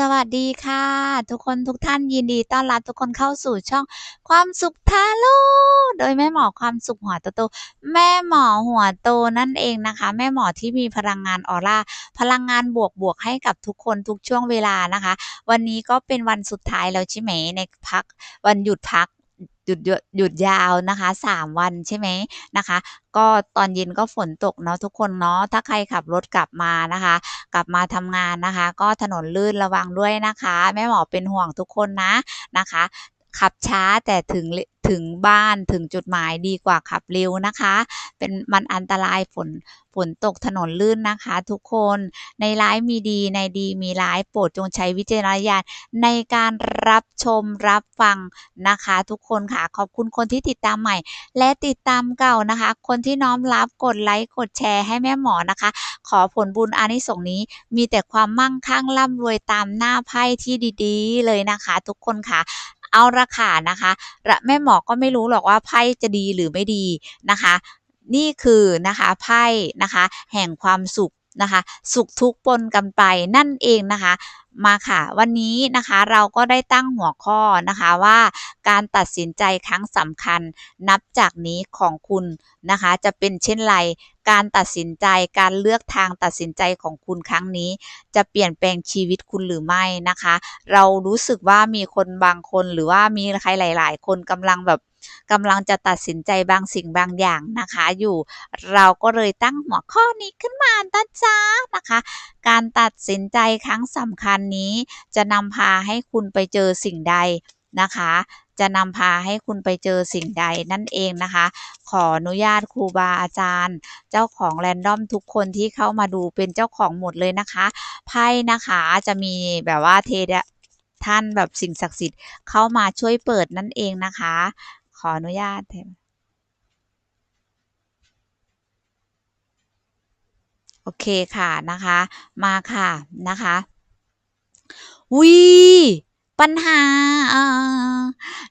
สวัสดีค่ะ ทุกคนทุกท่านยินดีต้อนรับทุกคนเข้าสู่ช่องความสุขทาโร่โดยแม่หมอความสุขหัวโตๆแม่หมอหัวโตนั่นเองนะคะ แม่หมอที่มีพลังงานออร่าพลังงานบวกบวกให้กับทุกคนทุกช่วงเวลานะคะ วันนี้ก็เป็นวันสุดท้ายแล้วใช่ไหมในพักวันหยุดพักหยุดหยุดหยุดยาวนะคะสามวันใช่ไหมนะคะ ก็ตอนเย็นก็ฝนตกเนาะทุกคนเนาะถ้าใครขับรถกลับมานะคะ กลับมาทำงานนะคะ ก็ถนนลื่นระวังด้วยนะคะ แม่หมอเป็นห่วงทุกคนนะนะคะ ขับช้าแต่ถึงถึงบ้านถึงจุดหมายดีกว่าขับเร็วนะคะ เป็นมันอันตรายฝนฝนตกถนนลื่นนะคะ ทุกคนในร้ายมีดีในดีมีร้ายโปรดจงใช้วิจารณญาณในการรับชมรับฟังนะคะ ทุกคนค่ะขอบคุณคนที่ติดตามใหม่ และติดตามเก่านะคะ คนที่น้อมรับกดไลค์กดแชร์ให้แม่หมอนะคะ ขอผลบุญอานิสงส์นี้ มีแต่ความมั่งคั่งร่ำรวยตามหน้าไพ่ที่ดี ๆ เลยนะคะ ทุกคนค่ะ เอาราคานะคะและแม่หมอก็ไม่รู้หรอกว่าไพ่จะดีหรือไม่ดีนะคะ นี่คือนะคะไพ่นะคะ แห่งความสุข นะคะ สุขทุกข์ปนกันไปนั่นเองนะคะ มาค่ะ วันนี้นะคะเราก็ได้ตั้งหัวข้อนะคะว่าการตัดสินใจครั้งสำคัญนับจากนี้ของคุณนะคะ จะเป็นเช่นไรการตัดสินใจการเลือกทางตัดสินใจของคุณครั้งนี้ จะเปลี่ยนแปลงชีวิตคุณหรือไม่นะคะ เรารู้สึกว่ามีคนบางคนหรือว่ามีใครหลาย ๆ คนกำลังแบบ กำลังจะตัดสินใจบางสิ่งบางอย่างนะคะ อยู่เราก็เลยตั้งหัวข้อนี้ขึ้นมานะจ๊ะนะคะ การตัดสินใจครั้งสำคัญนี้ จะนำพาให้คุณไปเจอสิ่งใดนะคะ จะนำพาให้คุณไปเจอสิ่งใดนั่นเองนะคะ ขออนุญาตครูบาอาจารย์ เจ้าของแรนดอมทุกคนที่เข้ามาดูเป็นเจ้าของหมดเลยนะคะไพ่นะคะจะมีแบบว่าเทดท่านแบบสิ่งศักดิ์สิทธิ์เข้ามาช่วยเปิดนั่นเองนะคะ ขออนุญาตเทโอเคค่ะนะคะ มาค่ะนะคะวิปัญหาอ่า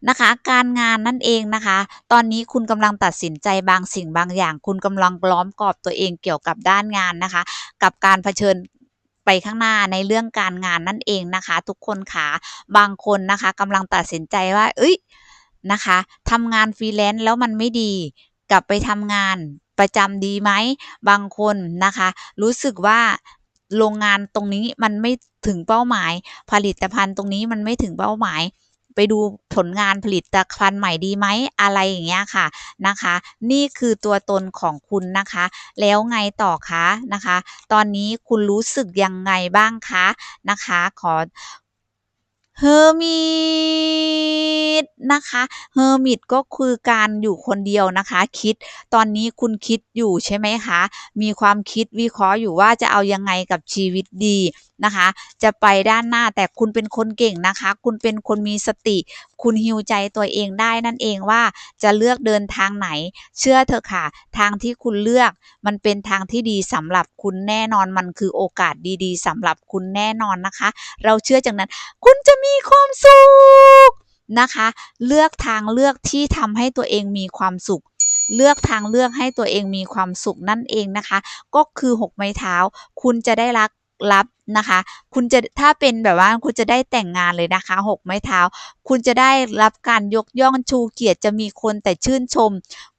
นะคะ การงานนั่นเองนะคะ ตอนนี้คุณกำลังตัดสินใจบางสิ่งบางอย่าง คุณกำลังล้อมกรอบตัวเองเกี่ยวกับด้านงานนะคะ กับการเผชิญไปข้างหน้าในเรื่องการงานนั่นเองนะคะ ทุกคนค่ะบางคนนะคะกำลังตัดสินใจว่า เอ้ย นะคะทำงานฟรีแลนซ์แล้วมันไม่ดี กลับไปทำงานประจำดีไหมบางคนนะคะ รู้สึกว่าโรงงานตรงนี้มันไม่ถึงเป้าหมาย ผลิตภัณฑ์ตรงนี้มันไม่ถึงเป้าหมาย ไปดูผลงานผลิตภัณฑ์ใหม่ดีไหมอะไรอย่างเงี้ยค่ะนะคะ นี่คือตัวตนของคุณนะคะ แล้วไงต่อคะนะคะ ตอนนี้คุณรู้สึกยังไงบ้างคะนะคะ ขอ เฮอร์มิตนะคะเฮอร์มิตก็คือการอยู่คนเดียวนะคะ คิดตอนนี้คุณคิดอยู่ใช่ไหมคะ มีความคิดวิเคราะห์อยู่ว่าจะเอายังไงกับชีวิตดีนะคะ จะไปด้านหน้าแต่คุณเป็นคนเก่งนะคะ คุณเป็นคนมีสติ คุณฮิวใจตัวเองได้นั่นเองว่าจะเลือกเดินทางไหน เชื่อเถอะค่ะ ทางที่คุณเลือก มันเป็นทางที่ดีสำหรับคุณแน่นอนมันคือโอกาสดีๆสำหรับคุณแน่นอนนะคะ เราเชื่อจากนั้น คุณจะมีความสุขนะคะ เลือกทางเลือกที่ทำให้ตัวเองมีความสุขเลือกทางเลือกให้ตัวเองมีความสุขนั่นเองนะคะ ก็คือหกไม้เท้า คุณจะได้รับ รับนะคะ คุณจะถ้าเป็นแบบว่าคุณจะได้แต่งงานเลยนะคะหกไม้เท้า คุณจะได้รับการยกย่องชูเกียรติจะมีคนแต่ชื่นชม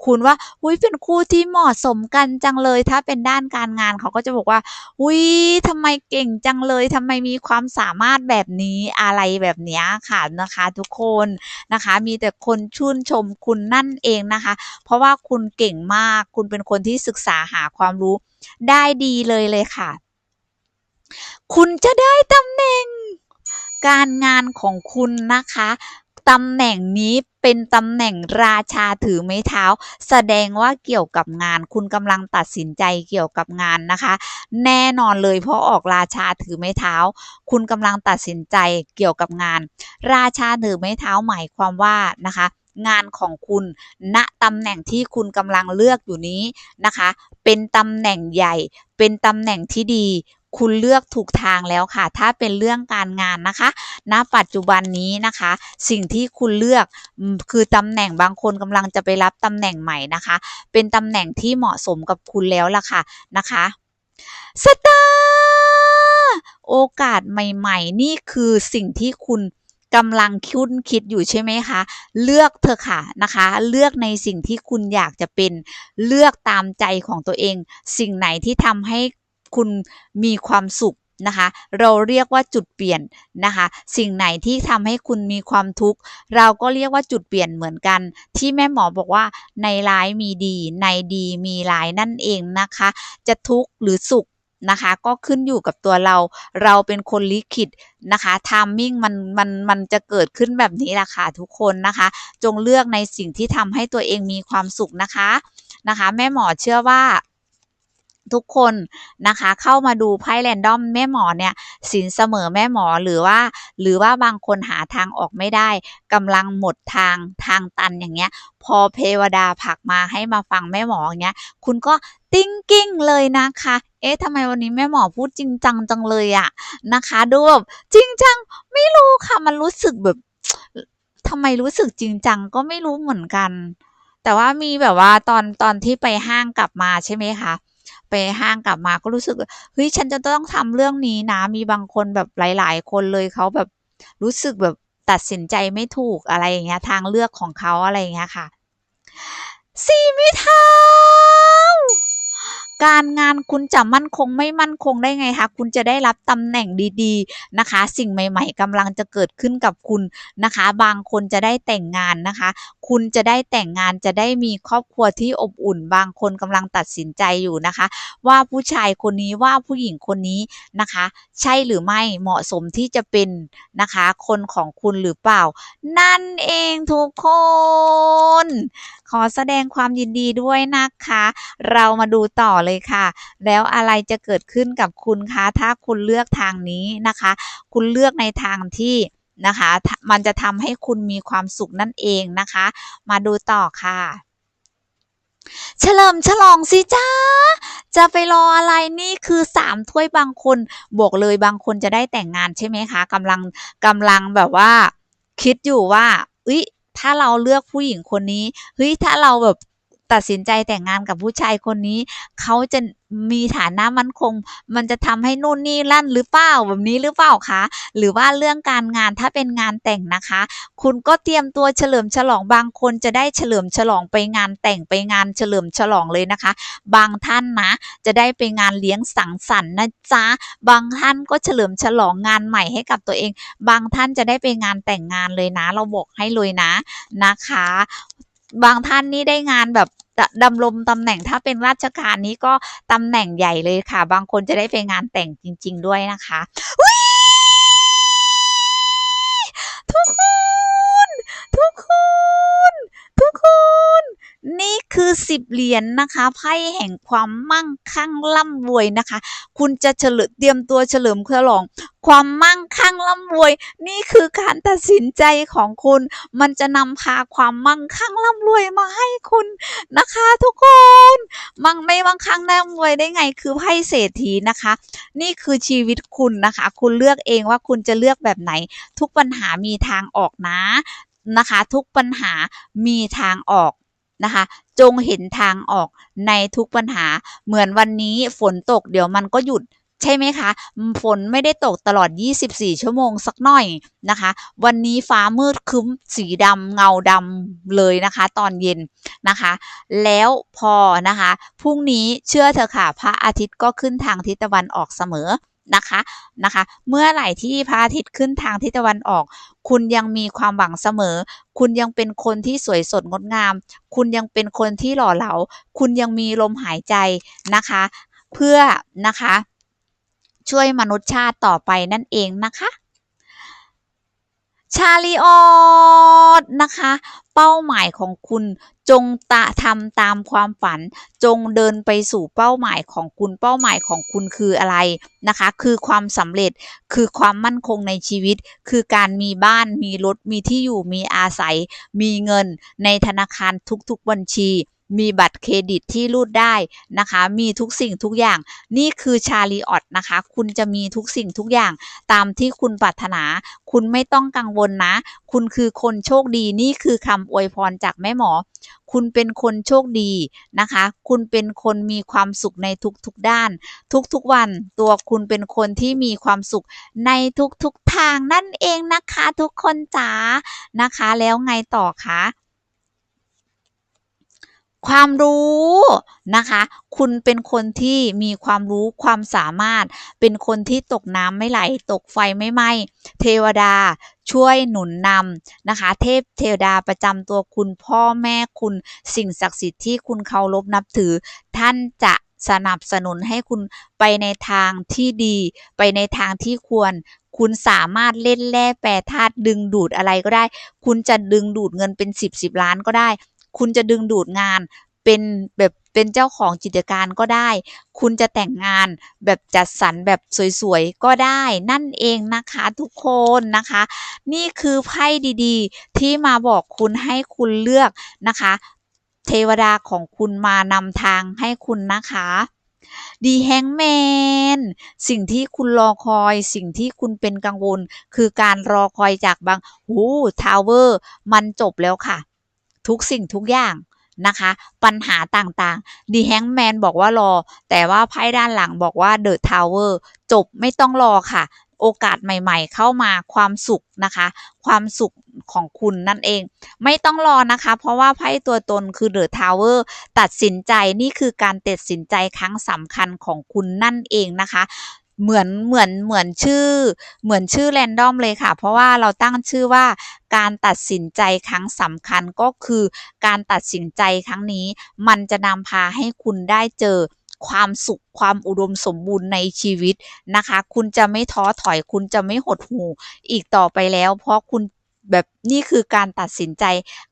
คุณว่าอุ้ยเป็นคู่ที่เหมาะสมกันจังเลย ถ้าเป็นด้านการงานเขาก็จะบอกว่าอุ้ยทำไมเก่งจังเลยทำไมมีความสามารถแบบนี้อะไรแบบนี้ค่ะนะคะ ทุกคนนะคะ มีแต่คนชื่นชมคุณนั่นเองนะคะ เพราะว่าคุณเก่งมาก คุณเป็นคนที่ศึกษาหาความรู้ได้ดีเลยเลยค่ะ คุณจะได้ตำแหน่ง การงานของคุณนะคะตำแหน่งนี้เป็นตำแหน่งราชาถือไม้เท้า แสดงว่าเกี่ยวกับงาน คุณกำลังตัดสินใจเกี่ยวกับงานนะคะ แน่นอนเลยเพราะออกราชาถือไม้เท้า คุณกำลังตัดสินใจเกี่ยวกับงาน ราชาถือไม้เท้าหมายความว่านะคะ งานของคุณณตำแหน่งที่คุณกำลังเลือกอยู่นี้นะคะ เป็นตำแหน่งใหญ่ เป็นตำแหน่งที่ดี คุณเลือกถูกทางแล้วค่ะ ถ้าเป็นเรื่องการงานนะคะ ณ ปัจจุบันนี้นะคะ สิ่งที่คุณเลือกคือตำแหน่งบางคนกำลังจะไปรับตำแหน่งใหม่นะคะ เป็นตำแหน่งที่เหมาะสมกับคุณแล้วล่ะค่ะนะคะสตาร์โอกาสใหม่ ๆ นี่คือสิ่งที่คุณกำลังคุ้นคิดอยู่ใช่ไหมคะ เลือกเถอค่ะนะคะ เลือกในสิ่งที่คุณอยากจะเป็น เลือกตามใจของตัวเอง สิ่งไหนที่ทำให้ คุณมีความสุขนะคะ เราเรียกว่าจุดเปลี่ยนนะคะ สิ่งไหนที่ทำให้คุณมีความทุกข์ เราก็เรียกว่าจุดเปลี่ยนเหมือนกัน ที่แม่หมอบอกว่าในร้ายมีดี ในดีมีร้ายนั่นเองนะคะ จะทุกข์หรือสุขนะคะก็ขึ้นอยู่กับตัวเรา เราเป็นคนลิขิตนะคะทามมิ่งมันมันมันจะเกิดขึ้นแบบนี้แหละค่ะทุกคนนะคะ จงเลือกในสิ่งที่ทำให้ตัวเองมีความสุขนะคะนะคะ แม่หมอเชื่อว่า ทุกคนนะคะ เข้ามาดูไพ่แรนดอมแม่หมอเนี่ยสินเสมอแม่หมอหรือว่า หรือว่าบางคนหาทางออกไม่ได้กำลังหมดทางทางตันอย่างเงี้ย พอเทวดาผักมาให้มาฟังแม่หมออย่างเงี้ย คุณก็ติ้งกิ้งเลยนะคะ เอ๊ะทำไมวันนี้แม่หมอพูดจริงจังจังเลยอะนะคะดูแบบจริงจังไม่รู้ค่ะมันรู้สึกแบบทำไมรู้สึกจริงจังก็ไม่รู้เหมือนกัน แต่ว่ามีแบบว่าตอนตอนที่ไปห้างกลับมาใช่ไหมคะ ไปห้างกลับมาก็รู้สึกเฮ้ยฉันจะต้องทำเรื่องนี้นะ มีบางคนแบบหลาย ๆ คนเลยเขาแบบรู้สึกแบบตัดสินใจไม่ถูกอะไรอย่างเงี้ยทางเลือกของเขาอะไรอย่างเงี้ยค่ะ สี่ไม่เท้า การงานคุณจะมั่นคงไม่มั่นคงได้ไงคะคุณจะได้รับตำแหน่งดีๆนะคะ สิ่งใหม่ ๆกำลังจะเกิดขึ้นกับคุณนะคะ บางคนจะได้แต่งงานนะคะ คุณจะได้แต่งงานจะได้มีครอบครัวที่อบอุ่น บางคนกำลังตัดสินใจอยู่นะคะ ว่าผู้ชายคนนี้ว่าผู้หญิงคนนี้นะคะ ใช่หรือไม่เหมาะสมที่จะเป็นนะคะ คนของคุณหรือเปล่า นั่นเองทุกคนขอแสดงความยินดีด้วยนะคะ เรามาดูต่อเลยค่ะ แล้วอะไรจะเกิดขึ้นกับคุณคะถ้าคุณเลือกทางนี้นะคะ คุณเลือกในทางที่นะคะ มันจะทำให้คุณมีความสุขนั่นเองนะคะ มาดูต่อค่ะเฉลิมฉลองสิจ้า จะไปรออะไรนี่คือสามถ้วยบางคนบอกเลยบางคนจะได้แต่งงานใช่ไหมคะกำลังกำลังแบบว่า คิดอยู่ว่าเอ้ย ถ้าเราเลือกผู้หญิงคนนี้เฮ้ยถ้าเราแบบตัดสินใจแต่งงานกับผู้ชายคนนี้ เขาจะ มีฐานะมั่นคง มันจะทำให้นู่นนี่ลั่นหรือเปล่าแบบนี้หรือเปล่าคะหรือว่าเรื่องการงานถ้าเป็นงานแต่งนะคะ คุณก็เตรียมตัวเฉลิมฉลองบางคนจะได้เฉลิมฉลองไปงานแต่งไปงานเฉลิมฉลองเลยนะคะ บางท่านนะจะได้ไปงานเลี้ยงสังสรรค์นะจ๊ะบางท่านก็เฉลิมฉลองงานใหม่ให้กับตัวเอง บางท่านจะได้ไปงานแต่งงานเลยนะ เราบอกให้เลยนะนะคะ บางท่านนี่ได้งานแบบ ดำรงตำแหน่งถ้าเป็นราชการนี้ก็ตำแหน่งใหญ่เลยค่ะ บางคนจะได้ไปงานแต่งจริง ๆ ด้วยนะคะ นี่คือสิบเหรียญนนะคะไพ่แห่งความมั่งคั่งร่ำรวยนะคะ คุณจะเฉลิมเตรียมตัวเฉลิมฉลอง ความมั่งคั่งร่ำรวย นี่คือการตัดสินใจของคุณ มันจะนำพาความมั่งคั่งร่ำรวยมาให้คุณนะคะ ทุกคนมั่งไม่มั่งคั่งร่ำรวยได้ไงคือไพ่เศรษฐีนะคะ นี่คือชีวิตคุณนะคะ คุณเลือกเองว่าคุณจะเลือกแบบไหน ทุกปัญหามีทางออกนะนะคะ ทุกปัญหามีทางออก นะคะ จงเห็นทางออกในทุกปัญหา เหมือนวันนี้ฝนตกเดี๋ยวมันก็หยุดใช่ไหมคะ ฝนไม่ได้ตกตลอด 24 ชั่วโมงสักหน่อยนะคะ วันนี้ฟ้ามืดคึ้มสีดำเงาดำเลยนะคะ ตอนเย็นนะคะ แล้วพอนะคะ พรุ่งนี้เชื่อเถอะค่ะ พระอาทิตย์ก็ขึ้นทางทิศตะวันออกเสมอ นะคะนะคะ เมื่อไหร่ที่พระอาทิตย์ขึ้นทางทิศตะวันออก คุณยังมีความหวังเสมอ คุณยังเป็นคนที่สวยสดงดงาม คุณยังเป็นคนที่หล่อเหลา คุณยังมีลมหายใจนะคะ เพื่อนะคะช่วยมนุษยชาติต่อไปนั่นเองนะคะ ชาลีออดนะคะ เป้าหมายของคุณจงตะทำตามความฝัน จงเดินไปสู่เป้าหมายของคุณเป้าหมายของคุณคืออะไรนะคะ คือความสำเร็จคือความมั่นคงในชีวิต คือการมีบ้านมีรถมีที่อยู่มีอาศัย มีเงินในธนาคารทุกๆบัญชี มีบัตรเครดิตที่รูดได้นะคะ มีทุกสิ่งทุกอย่าง นี่คือชาลีออตนะคะ คุณจะมีทุกสิ่งทุกอย่างตามที่คุณปรารถนา คุณไม่ต้องกังวลนะ คุณคือคนโชคดี นี่คือคำอวยพรจากแม่หมอ คุณเป็นคนโชคดีนะคะ คุณเป็นคนมีความสุขในทุกๆด้าน ทุกๆวัน ตัวคุณเป็นคนที่มีความสุขในทุกๆทางนั่นเองนะคะ ทุกคนจ๋านะคะ แล้วไงต่อคะ ความรู้นะคะ คุณเป็นคนที่มีความรู้ความสามารถ เป็นคนที่ตกน้ำไม่ไหล ตกไฟไม่ไหม้ เทวดาช่วยหนุนนำนะคะ เทพเทวดาประจำตัวคุณพ่อแม่คุณสิ่งศักดิ์สิทธิ์ที่คุณเคารพนับถือ ท่านจะสนับสนุนให้คุณไปในทางที่ดี ไปในทางที่ควร คุณสามารถเล่นแร่แปรธาตุดึงดูดอะไรก็ได้ คุณจะดึงดูดเงินเป็นสิบสิบล้านก็ได้ คุณจะดึงดูดงานเป็นแบบเป็นเจ้าของกิจการก็ได้ คุณจะแต่งงานแบบจัดสรรแบบสวยๆ ก็ได้ นั่นเองนะคะทุกคนนะคะ นี่คือไพ่ดีๆ ที่มาบอกคุณให้คุณเลือกนะคะ เทวดาของคุณมานำทางให้คุณนะคะดีแฮงแมนสิ่งที่คุณรอคอย สิ่งที่คุณเป็นกังวล คือการรอคอยจากบางโอ้ทาวเวอร์ มันจบแล้วค่ะ ทุกสิ่งทุกอย่างนะคะ ปัญหาต่างๆดีแฮงแมนบอกว่ารอ แต่ว่าไพ่ด้านหลังบอกว่าเดอะทาวเวอร์จบไม่ต้องรอค่ะ โอกาสใหม่ๆ เข้ามาความสุขนะคะ ความสุขของคุณนั่นเอง ไม่ต้องรอนะคะ เพราะว่าไพ่ตัวตนคือเดอะทาวเวอร์ตัดสินใจนี่คือการตัดสินใจครั้งสำคัญของคุณนั่นเองนะคะ เหมือนเหมือนเหมือนชื่อ เหมือนชื่อแรนดอมเลยค่ะ เพราะว่าเราตั้งชื่อว่าการตัดสินใจครั้งสำคัญก็คือ การตัดสินใจครั้งนี้ มันจะนำพาให้คุณได้เจอความสุขความอุดมสมบูรณ์ในชีวิตนะคะ คุณจะไม่ท้อถอยคุณจะไม่หดหู่อีกต่อไปแล้ว เพราะคุณแบบนี่คือการตัดสินใจ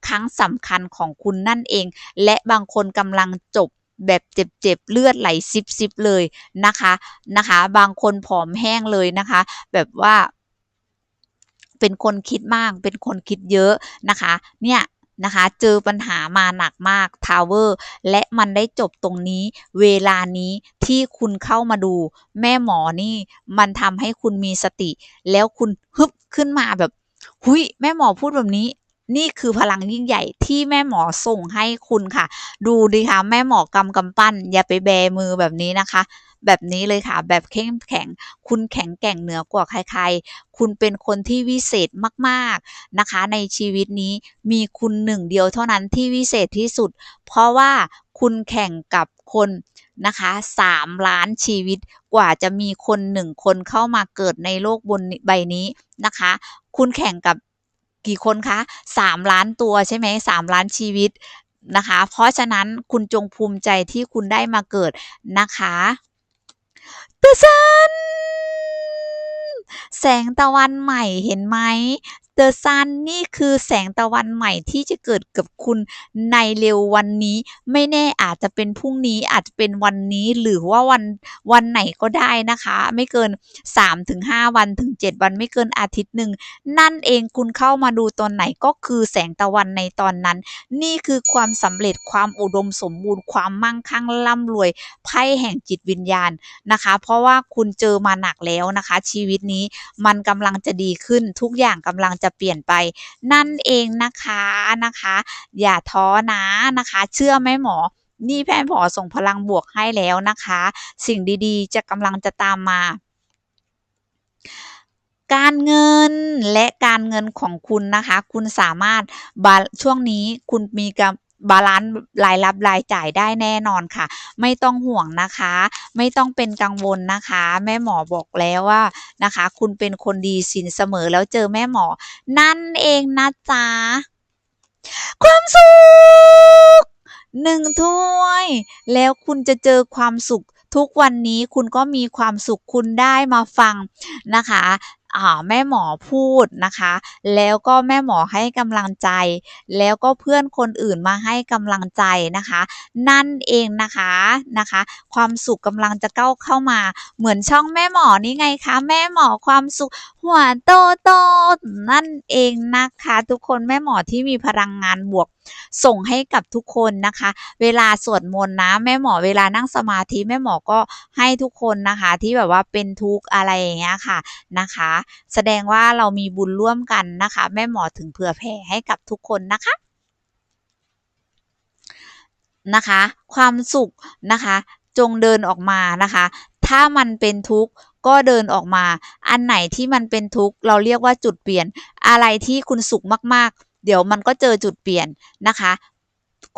ครั้งสำคัญของคุณนั่นเอง และบางคนกำลังจบ แบบเจ็บๆเลือดไหลซิบๆเลยนะคะนะคะ บางคนผอมแห้งเลยนะคะ แบบว่าเป็นคนคิดมาก เป็นคนคิดเยอะนะคะ เนี่ยนะคะเจอปัญหามาหนักมากทาวเวอร์และมันได้จบตรงนี้ เวลานี้ที่คุณเข้ามาดู แม่หมอนี่มันทำให้คุณมีสติ แล้วคุณฮึบขึ้นมาแบบ หุยแม่หมอพูดแบบนี้ นี่คือพลังยิ่งใหญ่ที่แม่หมอส่งให้คุณค่ะ ดูดิคะแม่หมอกำกำปั้น อย่าไปแบมือแบบนี้นะคะ แบบนี้เลยค่ะ แบบเข้มแข็ง คุณแข็งแกร่งเหนือกว่าใครๆ คุณเป็นคนที่วิเศษมากๆนะคะ ในชีวิตนี้มีคุณหนึ่งเดียวเท่านั้นที่วิเศษที่สุด เพราะว่าคุณแข่งกับคนนะคะสามล้านชีวิตกว่าจะมีคนหนึ่งคนเข้ามาเกิดในโลกบนใบนี้นะคะ คุณแข่งกับ กี่คนคะสามล้านตัวใช่ไหมสามล้านชีวิตนะคะ เพราะฉะนั้นคุณจงภูมิใจที่คุณได้มาเกิดนะคะตะซันแสงตะวันใหม่เห็นไหม The Sun นี่คือแสงตะวันใหม่ที่จะเกิดกับคุณในเร็ววันนี้ ไม่แน่อาจจะเป็นพรุ่งนี้อาจจะเป็นวันนี้หรือว่าวันวันไหนก็ได้นะคะ ไม่เกิน 3-5 วันถึง 7 วันไม่เกินอาทิตย์หนึ่งนั่นเองคุณเข้ามาดูตอนไหนก็คือแสงตะวันในตอนนั้น นี่คือความสำเร็จความอุดมสมบูรณ์ความมั่งคั่งร่ำรวยไพ่แห่งจิตวิญญาณนะคะ เพราะว่าคุณเจอมาหนักแล้วนะคะ ชีวิตนี้มันกำลังจะดีขึ้นทุกอย่างกำลังจะเปลี่ยนไปนั่นเองนะคะนะคะ อย่าท้อนะนะคะ เชื่อไหมหมอนี่แพทย์หมอส่งพลังบวกให้แล้วนะคะ สิ่งดีๆ จะกำลังจะตามมาการเงินและการเงินของคุณนะคะ คุณสามารถบาช่วงนี้คุณมีกั บาลานซ์รายรับรายจ่ายได้แน่นอนค่ะ ไม่ต้องห่วงนะคะ ไม่ต้องเป็นกังวลนะคะ แม่หมอบอกแล้วว่านะคะ คุณเป็นคนดีสินเสมอแล้วเจอแม่หมอ นั่นเองนะจ๊ะความสุขหนึ่งถ้วย แล้วคุณจะเจอความสุขทุกวันนี้คุณก็มีความสุขคุณได้มาฟังนะคะ แม่หมอพูดนะคะ แล้วก็แม่หมอให้กำลังใจ แล้วก็เพื่อนคนอื่นมาให้กำลังใจนะคะ นั่นเองนะคะนะคะ ความสุขกำลังจะก้าเข้ามา เหมือนช่องแม่หมอนี่ไงคะ แม่หมอความสุขหัวโตโตนั่นเองนะคะ ทุกคนแม่หมอที่มีพลังงานบวกส่งให้กับทุกคนนะคะ เวลาสวดมนต์นะแม่หมอเวลานั่งสมาธิแม่หมอก็ให้ทุกคนนะคะที่แบบว่าเป็นทุกข์อะไรอย่างเงี้ยค่ะนะคะ แสดงว่าเรามีบุญร่วมกันนะคะ แม่หมอถึงเผื่อแผ่ให้กับทุกคนนะคะนะคะ ความสุขนะคะ จงเดินออกมานะคะ ถ้ามันเป็นทุกข์ก็เดินออกมา อันไหนที่มันเป็นทุกข์เราเรียกว่าจุดเปลี่ยนอะไรที่คุณสุขมากๆ เดี๋ยวมันก็เจอจุดเปลี่ยนนะคะ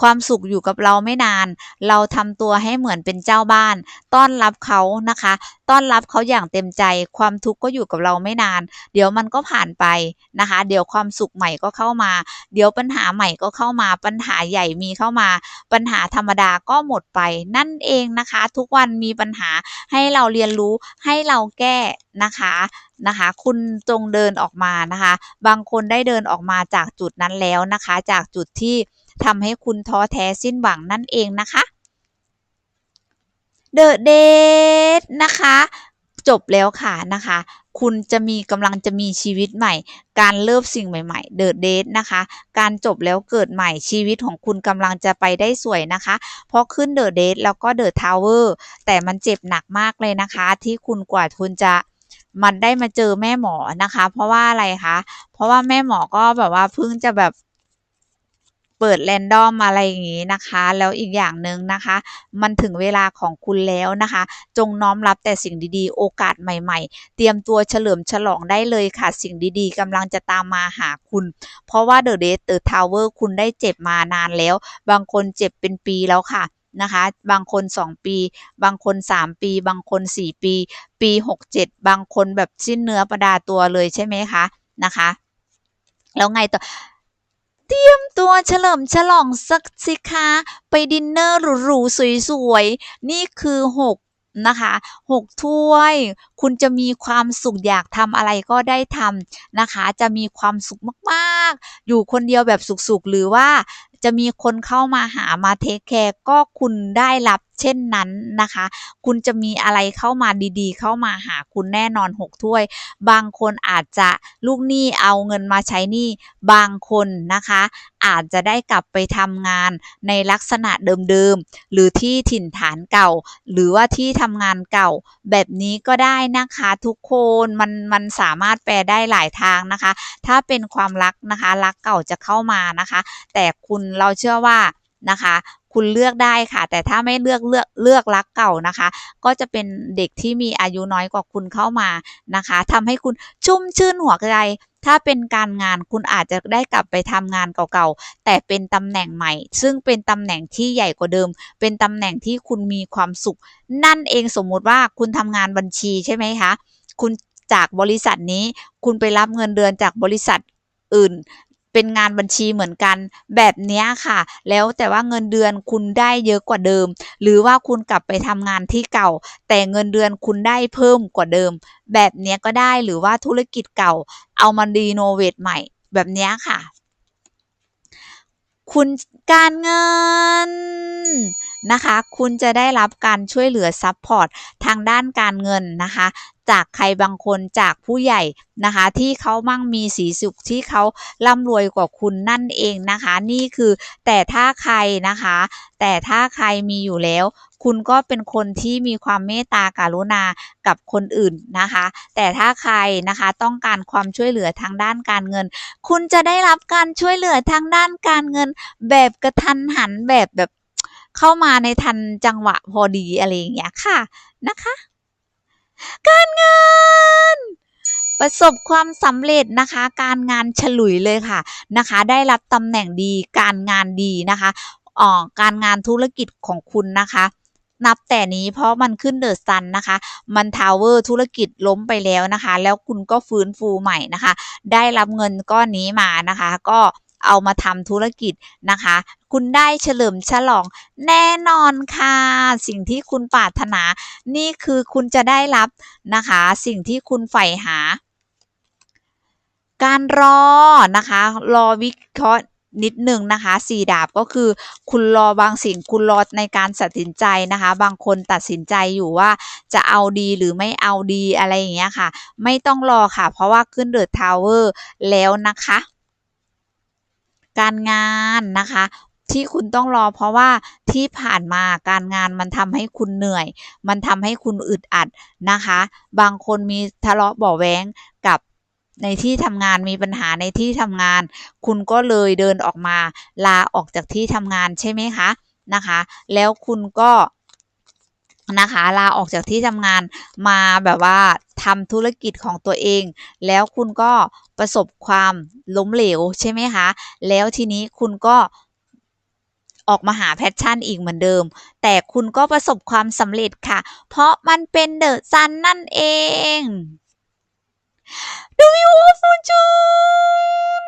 ความสุขอยู่กับเราไม่นาน เราทำตัวให้เหมือนเป็นเจ้าบ้าน ต้อนรับเขานะคะ ต้อนรับเขาอย่างเต็มใจ ความทุกข์ก็อยู่กับเราไม่นาน เดี๋ยวมันก็ผ่านไปนะคะ เดี๋ยวความสุขใหม่ก็เข้ามา เดี๋ยวปัญหาใหม่ก็เข้ามา ปัญหาใหญ่มีเข้ามา ปัญหาธรรมดาก็หมดไป นั่นเองนะคะ ทุกวันมีปัญหาให้เราเรียนรู้ให้เราแก้นะคะนะคะ คุณจงเดินออกมานะคะ บางคนได้เดินออกมาจากจุดนั้นแล้วนะคะ จากจุดที่ ทำให้คุณท้อแท้สิ้นหวังนั่นเองนะคะ The Date นะคะ จบแล้วค่ะนะคะคุณจะมีกำลังจะมีชีวิตใหม่ การเริ่มสิ่งใหม่ๆ The Date นะคะ การจบแล้วเกิดใหม่ชีวิตของคุณกำลังจะไปได้สวยนะคะ เพราะขึ้น The Date แล้วก็ The Tower แต่มันเจ็บหนักมากเลยนะคะ ที่คุณกว่าคุณจะมันได้มาเจอแม่หมอนะคะ เพราะว่าอะไรคะ เพราะว่าแม่หมอก็แบบว่าเพิ่งจะแบบ เปิดแรนดอมอะไรอย่างงี้นะคะ แล้วอีกอย่างหนึ่งนะคะ มันถึงเวลาของคุณแล้วนะคะ จงน้อมรับแต่สิ่งดีๆ โอกาสใหม่ ๆ เตรียมตัวเฉลิมฉลองได้เลยค่ะ สิ่งดีๆกำลังจะตามมาหาคุณ เพราะว่า The Death The Tower คุณได้เจ็บมานานแล้ว บางคนเจ็บเป็นปีแล้วค่ะนะคะ บางคน 2 ปี บางคน 3 ปี บางคน 4 ปี ปี 67 บางคนแบบสิ้นเนื้อประดาตัวเลยใช่ไหมคะ นะคะ แล้วไงต่อ เตรียมตัวเฉลิมฉลองสักสิคะ ไปดินเนอร์หรูๆสวยๆ นี่คือ6นะคะ6ถ้วย คุณจะมีความสุขอยากทำอะไรก็ได้ทำนะคะ จะมีความสุขมากๆ อยู่คนเดียวแบบสุขๆ หรือว่าจะมีคนเข้ามาหามาเทคแคร์ก็คุณได้รับ เช่นนั้นนะคะ คุณจะมีอะไรเข้ามาดีๆ เข้ามาหาคุณแน่นอน 6 ถ้วย บางคนอาจจะลูกหนี้เอาเงินมาใช้หนี้บางคนนะคะ อาจจะได้กลับไปทำงานในลักษณะเดิมๆ หรือที่ถิ่นฐานเก่า หรือว่าที่ทำงานเก่า แบบนี้ก็ได้นะคะทุกคนมันมันสามารถแปลได้หลายทางนะคะ ถ้าเป็นความรักนะคะ รักเก่าจะเข้ามานะคะ แต่คุณเราเชื่อว่านะคะ คุณเลือกได้ค่ะ แต่ถ้าไม่เลือกเลือกเลือกรักเก่านะคะ ก็จะเป็นเด็กที่มีอายุน้อยกว่าคุณเข้ามานะคะทำให้คุณชุ่มชื่นหัวใจถ้าเป็นการงานคุณอาจจะได้กลับไปทำงานเก่าๆ แต่เป็นตำแหน่งใหม่ ซึ่งเป็นตำแหน่งที่ใหญ่กว่าเดิม เป็นตำแหน่งที่คุณมีความสุข นั่นเองสมมุติว่าคุณทำงานบัญชีใช่ไหมคะ คุณจากบริษัทนี้ คุณไปรับเงินเดือนจากบริษัทอื่น เป็นงานบัญชีเหมือนกันแบบนี้ค่ะ แล้วแต่ว่าเงินเดือนคุณได้เยอะกว่าเดิม หรือว่าคุณกลับไปทำงานที่เก่า แต่เงินเดือนคุณได้เพิ่มกว่าเดิม แบบนี้ก็ได้หรือว่าธุรกิจเก่า เอามารีโนเวทใหม่ แบบนี้ค่ะ คุณการเงิน นะคะ คุณจะได้รับการช่วยเหลือซัพพอร์ตทางด้านการเงินนะคะ จากใครบางคนจากผู้ใหญ่นะคะ ที่เขามั่งมีสีสุขที่เขาร่ำรวยกว่าคุณนั่นเองนะคะ นี่คือแต่ถ้าใครนะคะ แต่ถ้าใครมีอยู่แล้วคุณก็เป็นคนที่มีความเมตตากรุณากับคนอื่นนะคะ แต่ถ้าใครนะคะต้องการความช่วยเหลือทางด้านการเงิน คุณจะได้รับการช่วยเหลือทางด้านการเงิน แบบกระทันหันแบบแบบ เข้ามาในทันจังหวะพอดีอะไรอย่างเงี้ยค่ะนะคะ การงินประสบความสำเร็จนะคะ การงานฉลุยเลยค่ะนะคะ ได้รับตำแหน่งดีการงานดีนะคะอ่อการงานธุรกิจของคุณนะคะ นับแต่นี้เพราะมันขึ้นเดอะซันนะคะ มันทาวเวอร์ธุรกิจล้มไปแล้วนะคะ แล้วคุณก็ฟื้นฟูใหม่นะคะ ได้รับเงินก้อนนี้มานะคะ ก็ เอามาทำธุรกิจนะคะ คุณได้เฉลิมฉลองแน่นอนค่ะ สิ่งที่คุณปรารถนา นี่คือคุณจะได้รับนะคะ สิ่งที่คุณใฝ่หา การรอนะคะ รอวิเคราะห์นิดหนึ่งนะคะสี่ดาบก็คือคุณรอบางสิ่งคุณรอในการตัดสินใจนะคะ บางคนตัดสินใจอยู่ว่าจะเอาดีหรือไม่เอาดีอะไรอย่างเงี้ยค่ะ ไม่ต้องรอค่ะ เพราะว่าขึ้นเดอะทาวเวอร์แล้วนะคะ การงานนะคะที่คุณต้องรอเพราะว่าที่ผ่านมาการงานมันทำให้คุณเหนื่อย มันทำให้คุณอึดอัดนะคะ บางคนมีทะเลาะเบาะแว้งกับในที่ทำงานมีปัญหาในที่ทำงาน คุณก็เลยเดินออกมาลาออกจากที่ทำงานใช่ไหมคะนะคะ แล้วคุณก็นะคะลาออกจากที่ทำงานมาแบบว่า ทำธุรกิจของตัวเอง แล้วคุณก็ประสบความล้มเหลวใช่ไหมคะ แล้วทีนี้คุณก็ออกมาหาแพชชั่นอีกเหมือนเดิม แต่คุณก็ประสบความสำเร็จค่ะ เพราะมันเป็นเดอะซันนั่นเอง ดูวิวฟูจูน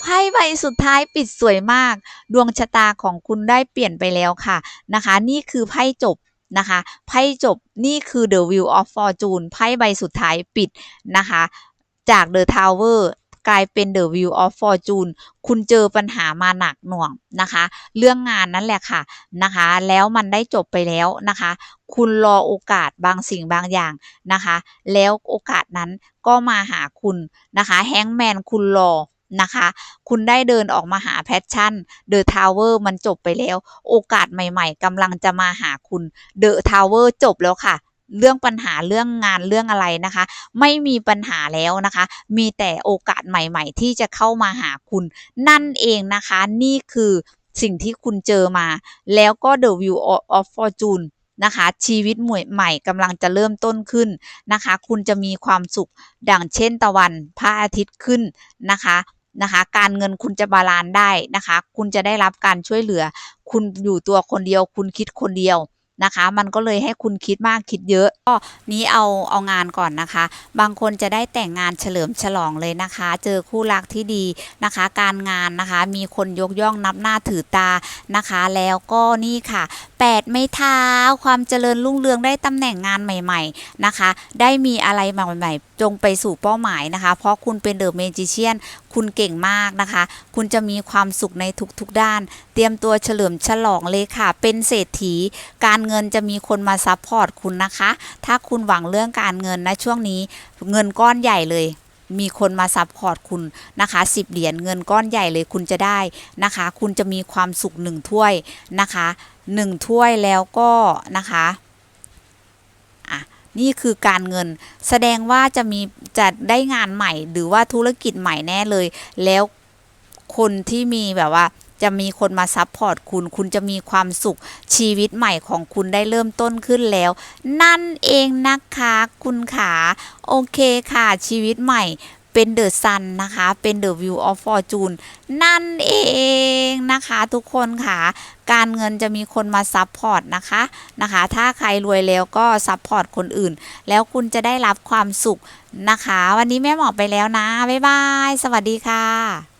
ไพ่ใบสุดท้ายปิดสวยมาก ดวงชะตาของคุณได้เปลี่ยนไปแล้วค่ะนะคะ นี่คือไพ่จบ นะคะไพ่จบนี่คือ The Wheel of Fortune ไพ่ใบสุดท้ายปิดนะคะจาก The Tower กลายเป็น The Wheel of Fortune คุณเจอปัญหามาหนักหน่วงนะคะ เรื่องงานนั่นแหละค่ะนะคะ แล้วมันได้จบไปแล้วนะคะ คุณรอโอกาสบางสิ่งบางอย่างนะคะ แล้วโอกาสนั้นก็มาหาคุณนะคะ แฮงแมนคุณรอ นะคะ คุณได้เดินออกมาหาแพชชั่นเดอะทาวเวอร์มันจบไปแล้ว โอกาสใหม่ๆกำลังจะมาหาคุณเดอะทาวเวอร์จบแล้วค่ะเรื่องปัญหาเรื่องงานเรื่องอะไรนะคะ ไม่มีปัญหาแล้วนะคะ มีแต่โอกาสใหม่ ๆ ที่จะเข้ามาหาคุณ นั่นเองนะคะ นี่คือสิ่งที่คุณเจอมา แล้วก็ The View of Fortune นะคะ ชีวิตใหม่กำลังจะเริ่มต้นขึ้นนะคะ คุณจะมีความสุขดังเช่นตะวันพระอาทิตย์ขึ้นนะคะ นะคะ การเงินคุณจะบาลานซ์ได้นะคะ คุณจะได้รับการช่วยเหลือ คุณอยู่ตัวคนเดียว คุณคิดคนเดียวนะคะ มันก็เลยให้คุณคิดมากคิดเยอะ ก็นี้เอาเอางานก่อนนะคะ บางคนจะได้แต่งงานเฉลิมฉลองเลยนะคะ เจอคู่รักที่ดีนะคะ การงานนะคะ มีคนยกย่องนับหน้าถือตานะคะ แล้วก็นี่ค่ะ8ไม้เท้าความเจริญรุ่งเรืองได้ตำแหน่งงานใหม่ ๆนะคะ ได้มีอะไรใหม่ๆจงไปสู่เป้าหมายนะคะ เพราะคุณเป็นเดอะเมจิเชียนคุณเก่งมากนะคะ คุณจะมีความสุขในทุกๆด้าน เตรียมตัวเฉลิมฉลองเลยค่ะ เป็นเศรษฐี การเงินจะมีคนมาซัพพอร์ตคุณนะคะ ถ้าคุณหวังเรื่องการเงินนะช่วงนี้เงินก้อนใหญ่เลยมีคนมาซัพพอร์ตคุณนะคะสิบเหรียญเงินก้อนใหญ่เลยคุณจะได้นะคะ คุณจะมีความสุขหนึ่งถ้วยนะคะหนึ่งถ้วยแล้วก็นะคะ นี่คือการเงิน แสดงว่าจะมีจะได้งานใหม่ หรือว่าธุรกิจใหม่แน่เลย แล้วคนที่มีแบบว่าจะมีคนมาซัพพอร์ตคุณ คุณจะมีความสุขชีวิตใหม่ของคุณได้เริ่มต้นขึ้นแล้ว นั่นเองนะคะ คุณขา โอเคค่ะ ชีวิตใหม่ เป็นเดอะซันนะคะเป็นเดอะวิวออฟฟอร์จูนนั่นเองนะคะทุกคนค่ะ การเงินจะมีคนมาซัพพอร์ตนะคะนะคะ ถ้าใครรวยแล้วก็ซัพพอร์ตคนอื่น แล้วคุณจะได้รับความสุขนะคะ วันนี้แม่หมอไปแล้วนะ บ๊ายบาย สวัสดีค่ะ